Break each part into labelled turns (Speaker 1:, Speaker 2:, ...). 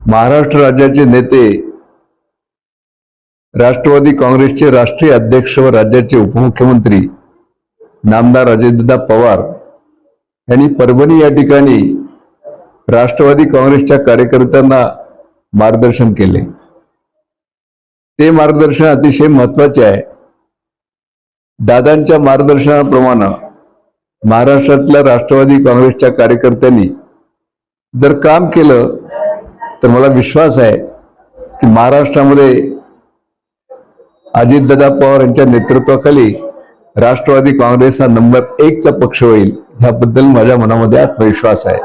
Speaker 1: महाराष्ट्र राज्याचे नेते राष्ट्रवादी काँग्रेसचे राष्ट्रीय अध्यक्ष व राज्याचे उपमुख्यमंत्री नामदार अजितदा पवार यांनी परभणी या ठिकाणी राष्ट्रवादी काँग्रेसच्या कार्यकर्त्यांना मार्गदर्शन केले. ते मार्गदर्शन अतिशय महत्त्वाचे आहे. दादांच्या मार्गदर्शनाप्रमाणे महाराष्ट्रातल्या राष्ट्रवादी काँग्रेसच्या कार्यकर्त्यांनी जर काम केलं तर मला विश्वास आहे की महाराष्ट्रामध्ये अजितदादा पवार यांच्या नेतृत्वाखाली राष्ट्रवादी काँग्रेस हा नंबर एकचा पक्ष होईल ह्याबद्दल माझ्या मनामध्ये आत्मविश्वास आहे.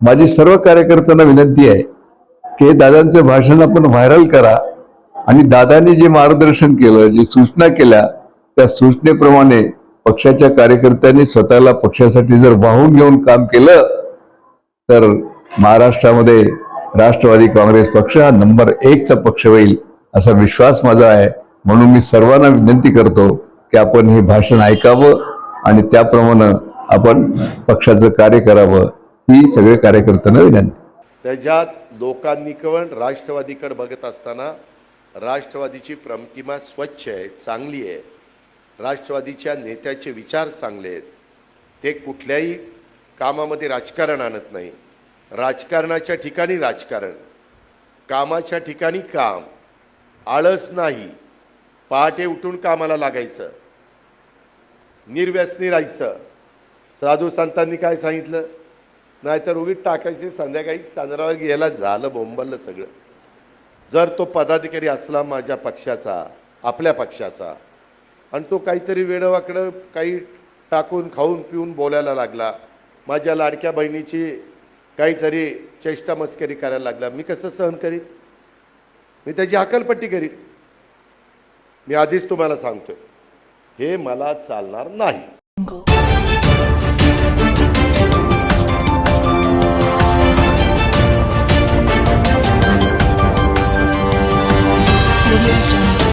Speaker 1: माझी सर्व कार्यकर्त्यांना विनंती आहे की हे दादांचं भाषण आपण व्हायरल करा आणि दादांनी जे मार्गदर्शन केलं जी सूचना केल्या त्या सूचनेप्रमाणे पक्षाच्या कार्यकर्त्यांनी स्वतःला पक्षासाठी जर वाहून घेऊन काम केलं तर महाराष्ट्रामध्ये राष्ट्रवादी काँग्रेस पक्ष हा नंबर एकचा पक्ष होईल असा विश्वास माझा आहे. म्हणून मी सर्वांना विनंती करतो की आपण हे भाषण ऐकावं आणि त्याप्रमाणे आपण पक्षाचं कार्य करावं ही सगळे कार्यकर्त्यांना विनंती.
Speaker 2: त्याच्यात लोकांनी केवळ राष्ट्रवादीकडे बघत असताना राष्ट्रवादीची प्रतिमा स्वच्छ आहे चांगली आहे. राष्ट्रवादीच्या नेत्याचे विचार चांगले आहेत. ते कुठल्याही कामामध्ये राजकारण आणत नाही. राजकारणाच्या ठिकाणी राजकारण कामाच्या ठिकाणी काम. आळस नाही. पहाटे उठून कामाला लागायचं. निर्व्यसनी राहायचं. साधू संतांनी काय सांगितलं? नाहीतर उगीच टाकायचे संध्याकाळी चांद्रावर गेला झालं बोंबललं सगळं. जर तो पदाधिकारी असला माझ्या पक्षाचा आपल्या पक्षाचा आणि तो काहीतरी वेडवाकडं काही टाकून खाऊन पिऊन बोलायला लागला. माझ्या लाडक्या बहिणीची काहीतरी चेष्टा मस्करी करायला लागला. मी कसं सहन करीन? मी त्याची हकलपट्टी करीन? मी आधीच तुम्हाला सांगतोय हे मला चालणार नाही.